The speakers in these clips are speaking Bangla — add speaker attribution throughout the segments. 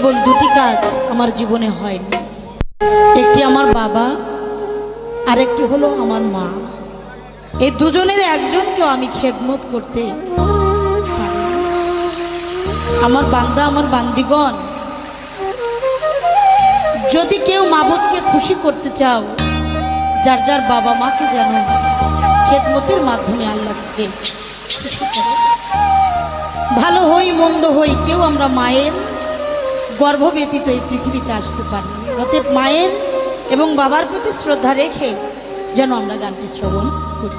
Speaker 1: কেবল দুটি কাজ আমার জীবনে হয়নি। একটি আমার বাবা আর একটি হলো আমার মা। এই দুজনের একজনকেও আমি খেদমত করতে আমার বান্দা, আমার বান্দিগণ, যদি কেউ মাবুদকে খুশি করতে চাও, যার যার বাবা মাকে যেন খেদমতের মাধ্যমে আল্লাহকে খুশি করো। ভালো হই, মন্দ হই, কেউ আমরা মায়ের গর্ভ ব্যতীত এই পৃথিবীতে আসতে পারি অতএব মায়ের এবং বাবার প্রতি শ্রদ্ধা রেখে যেন আমরা গানটি শ্রবণ করি।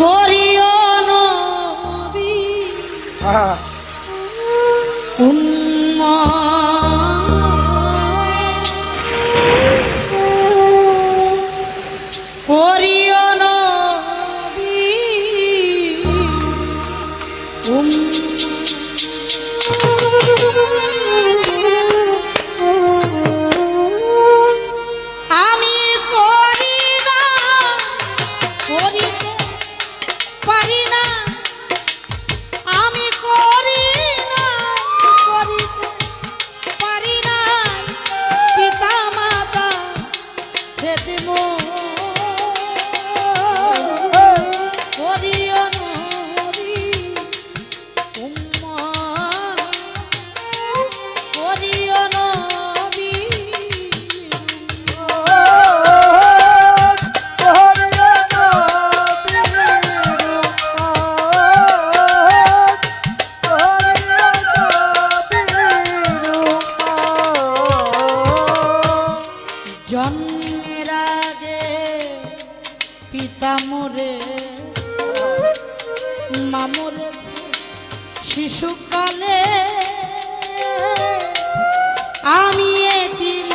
Speaker 1: করিও নবী মরে মা মরেছে শিশুকালে আমি এদিন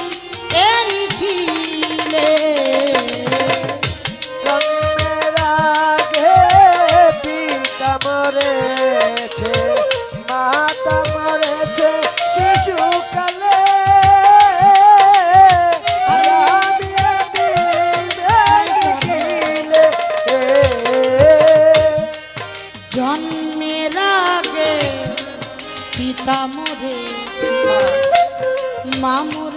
Speaker 1: পিতা মরে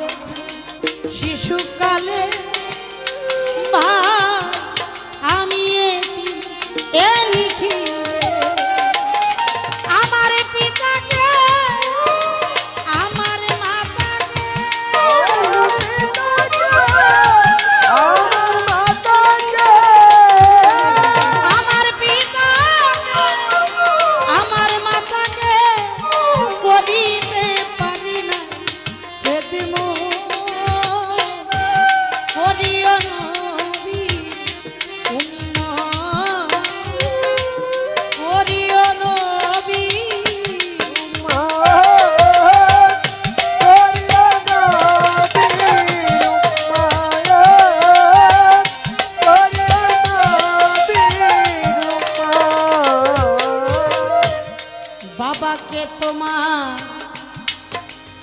Speaker 1: বাবাকে তোমার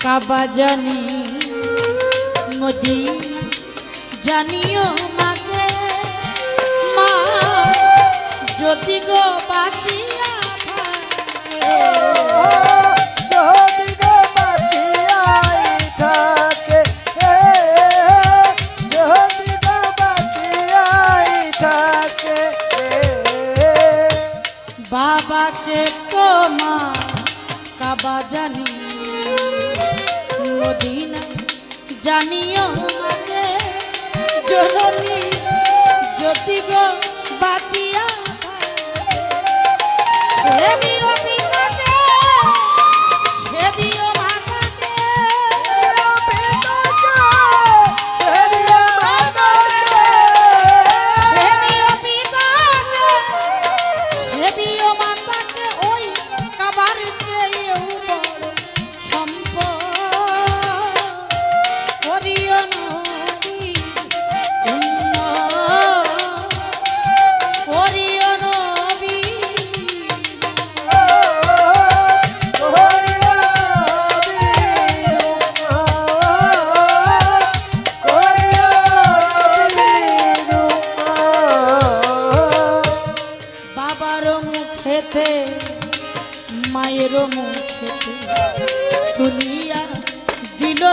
Speaker 1: কাবা জানি নদী জানিও মাকে মা যদি গো বাঁচিয়া থাকে বাবাকে তোমার কাবা জানি মদিনা জানিও মাঝে জননী যদি গো বাঁচিয়া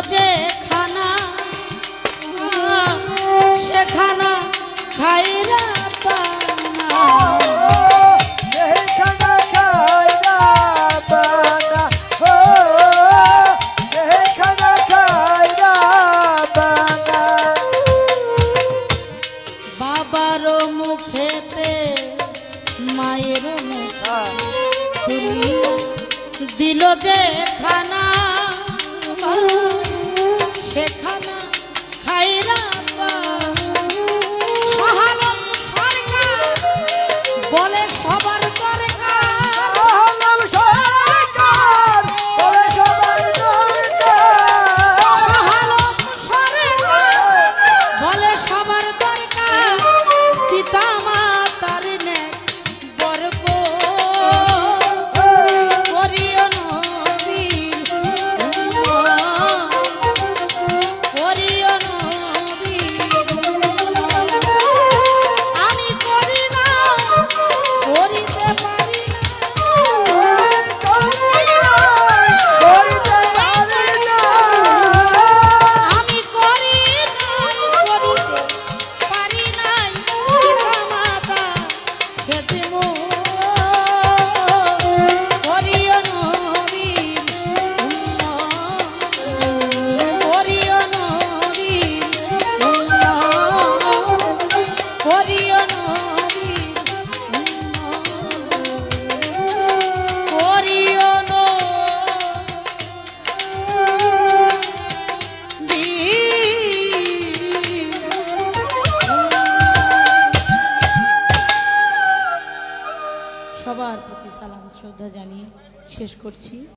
Speaker 1: যে খানা সে
Speaker 2: খানা খাইরা পানা।
Speaker 1: বাবারও মুখেতে মায়ের মুখা তুমি দিল যে খানা শেষ করছি।